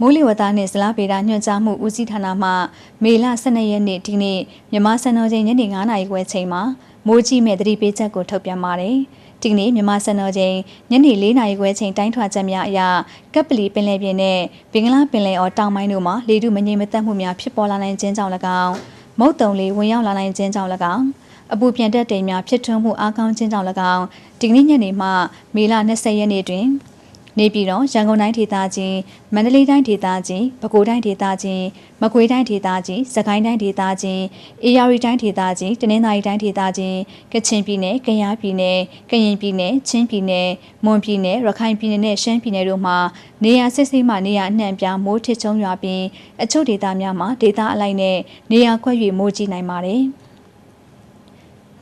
မိုးလေဝသနှင့်ဇလားဗေဒညွှန်ကြားမှုဦးစီးဌာနမှမေလ12ရက်နေ့ဒီနေ့မြန်မာစံတော်ချိန်ညနေ9:00နာရီခွဲချိန်မှာမိုးကြီးမဲ့သတိပေးချက်ကိုထုတ်ပြန်ပါတယ်။ဒီကနေ့မြန်မာစံတော်ချိန်ညနေ4:00နာရီခွဲချိန်တိုင်းထွာချက်များအရကပ်ပလီပင်လယ်ပြင်နဲ့ဘင်္ဂလားပင်လယ်အော်တောင်ပိုင်းတို့မှာလေထုမငြိမ်မသက်မှုများဖြစ်ပေါ်လာနိုင်ခြင်းကြောင့်၎င်းမုတ်တုံလေးဝင်ရောက်လာနိုင်ခြင်းကြောင့်၎င်းအပူပြန်တက်တိမ်များဖြစ်ထွန်းမှုအားကောင်းခြင်းကြောင့်၎င်းဒီကနေ့ညနေမှမေလ20ရက်နေ့တွင် နေပြည်တော်ရန်ကုန်တိုင်းဒေသကြီးမန္တလေးတိုင်းဒေသကြီးပဲခူးတိုင်းဒေသကြီးမကွေးတိုင်းဒေသကြီးစကိုင်းတိုင်းဒေသကြီးအေရရီတိုင်းဒေသကြီးတနင်္သာရီတိုင်းဒေသကြီးကချင်ပြည်နယ်ကယားပြည်နယ်ကရင်ပြည်နယ်ချင်းပြည်နယ်မွန်ပြည်နယ်ရခိုင်ပြည်နယ်နဲ့ရှမ်းပြည်နယ်တို့မှာနေရာစစ်စစ်မှနေရာအနှံ့အပြားမိုးထစ်ချုံရွာပြီးအချို့ဒေသများမှာဒေသအလိုက်နဲ့နေရာခွဲ၍မိုးကြီးနိုင်ပါတယ်။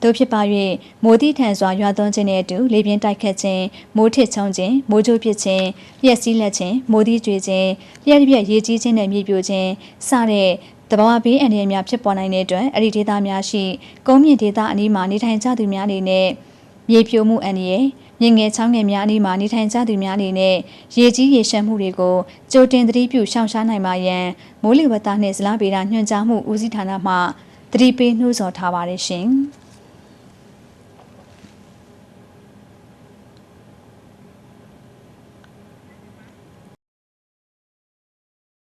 တို့ဖြစ်ပါ၍မိုးသီးထန်စွာရွာသွန်းခြင်းနဲ့အတူလေပြင်းတိုက်ခတ်ခြင်းမိုးထစ်ချုံခြင်းမိုးကြိုးပစ်ခြင်းလျှက်စီးလက်ခြင်းမိုးသီးကျွေခြင်းလျှက်တစ်ပြက်ရေကြီးခြင်းနဲ့မြေပြိုခြင်းစတဲ့တဘာဝဘေးအန္တရာယ်များဖြစ်ပေါ်နိုင်တဲ့အတွက်အဲ့ဒီဒေသများရှိကုန်းမြင့်ဒေသအနီးမှာနေထိုင်ကြသူများအနေနဲ့မြေပြိုမှုအန္တရာယ်မြင့်ငယ်ချောင်းငယ်များအနီးမှာနေထိုင်ကြသူများအနေနဲ့ရေကြီးရေရှမ်းမှုတွေကိုကြိုတင်သတိပြုရှောင်ရှားနိုင်ပါရန်မိုးလေဝသနှင့်ဇလားဗေဒညွှန်ကြားမှုဦးစီးဌာနမှသတိပေးနှိုးဆော်ထားပါတယ်ရှင်။